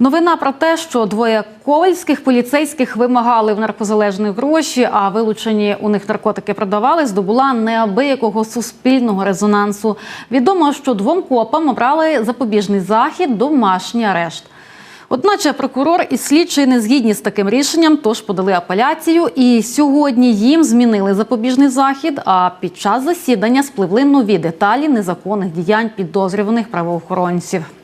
Новина про те, що двоє ковальських поліцейських вимагали в наркозалежних гроші, а вилучені у них наркотики продавали, здобула неабиякого суспільного резонансу. Відомо, що двом копам обрали запобіжний захід, домашній арешт. Одначе прокурор і слідчий не згідні з таким рішенням, тож подали апеляцію. І сьогодні їм змінили запобіжний захід. А під час засідання спливли нові деталі незаконних діянь підозрюваних правоохоронців.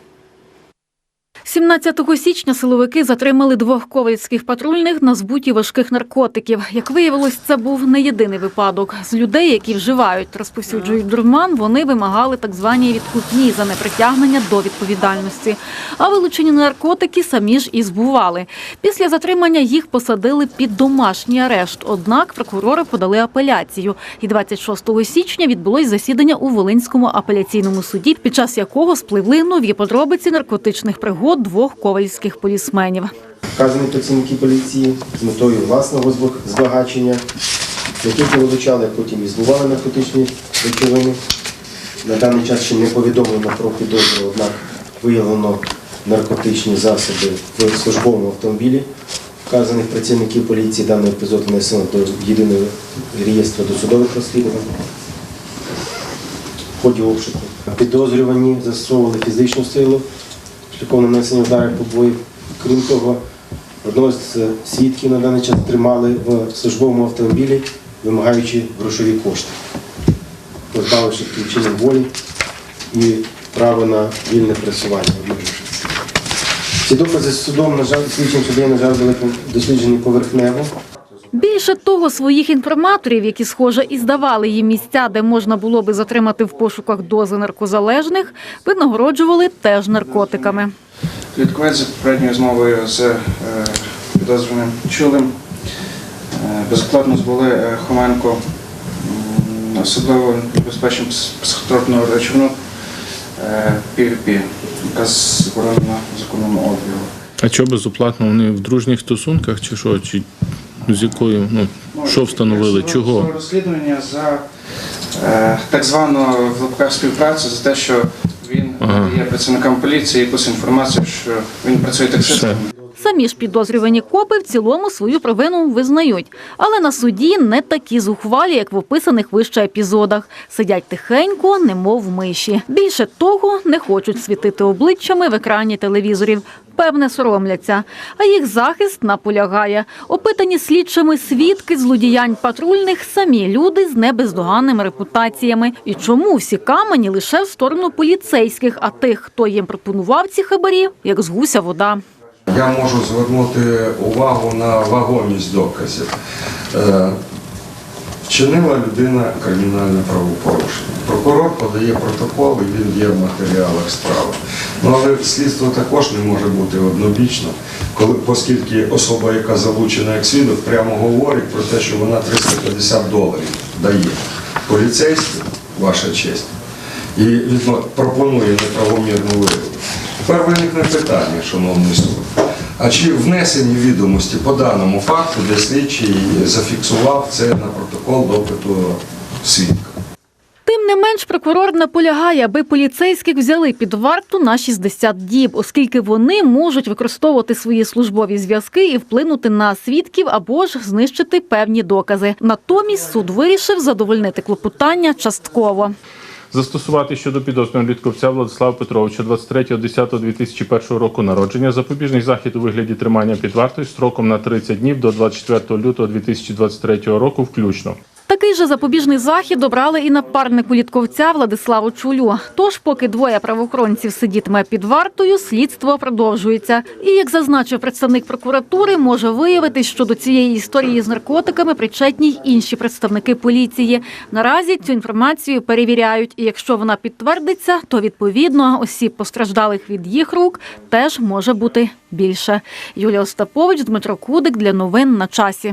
17 січня силовики затримали двох ковальських патрульних на збуті важких наркотиків. Як виявилось, це був не єдиний випадок. З людей, які вживають, розповсюджують дурман, вони вимагали так звані відкупні за непритягнення до відповідальності. А вилучені наркотики самі ж і збували. Після затримання їх посадили під домашній арешт. Однак прокурори подали апеляцію. І 26 січня відбулось засідання у Волинському апеляційному суді, під час якого спливли нові подробиці наркотичних пригод двох ковальських полісменів. вказані працівники поліції з метою власного збагачення, не тільки вилучали, а потім і збували наркотичні речовини. На даний час ще не повідомлено про підозру, однак виявлено наркотичні засоби в службовому автомобілі. Вказаних працівників поліції даний епізод внесено до єдиного реєстру досудових розслідувань. В ході обшуку підозрювані застосовували фізичну силу шляхом нанесення ударів побоїв. Крім того, одного з свідків на даний час тримали в службовому автомобілі, вимагаючи грошові кошти, позбавивши причини волі і право на вільне пересування. Ці докази з судом, на жаль, слідчим судом, на жаль, були досліджені поверхнево. Більше того, своїх інформаторів, які, схоже, і здавали їм місця, де можна було би затримати в пошуках дози наркозалежних, винагороджували теж наркотиками. Слідкувати за попередньою змовою з е, підозрюваним Чулим. Е, Безоплатно збули е, Хоменко особливо небезпечну психотропну речовину PVP, яка заборонена в законному обігу. А що безоплатно? Вони в дружніх стосунках чи що? Чи з якою? Ну, що встановили? Чого? Розслідування за е, так звану в лапках співпрацю за те, що він Ага. є працівникам поліції якусь інформацію, що він працює таксистом. Самі ж підозрювані копи в цілому свою провину визнають, але на суді не такі зухвалі, як в описаних вище епізодах. Сидять тихенько, немов миші. Більше того, не хочуть світити обличчями в екрані телевізорів. Певне, соромляться. А їх захист наполягає. Опитані слідчими свідки злодіянь патрульних самі люди з небездоганними репутаціями. І чому всі камені лише в сторону поліцейських, а тих, хто їм пропонував ці хабарі, як з гуся вода. Я можу звернути увагу на вагомість доказів. Е, Вчинила людина кримінальне правопорушення. Прокурор подає протокол і він є в матеріалах справи. Ну але слідство також не може бути однобічно, коли, оскільки особа, яка залучена як свідок, прямо говорить про те, що вона 350 доларів дає. Поліцейський, ваша честь, і відно- пропонує неправомірну вигоду. Тепер виникне питання, шановний суд. А чи внесені відомості по даному факту, де слідчий зафіксував це на протокол допиту свідка? Не менш, прокурор наполягає, аби поліцейських взяли під варту на 60 діб, оскільки вони можуть використовувати свої службові зв'язки і вплинути на свідків або ж знищити певні докази. Натомість суд вирішив задовольнити клопотання частково. Застосувати щодо підозрюваного Літковця Владислава Петровича 23.10.2001 року народження запобіжний захід у вигляді тримання під вартою строком на 30 днів до 24 лютого 2023 року включно. Такий же запобіжний захід обрали і напарнику літковця Владиславу Чулю. Тож, поки двоє правоохоронців сидітиме під вартою, слідство продовжується. І як зазначив представник прокуратури, може виявитись, що до цієї історії з наркотиками причетні й інші представники поліції. Наразі цю інформацію перевіряють. І якщо вона підтвердиться, то відповідно осіб постраждалих від їх рук теж може бути більше. Юлія Остапович, Дмитро Кудик для новин на часі.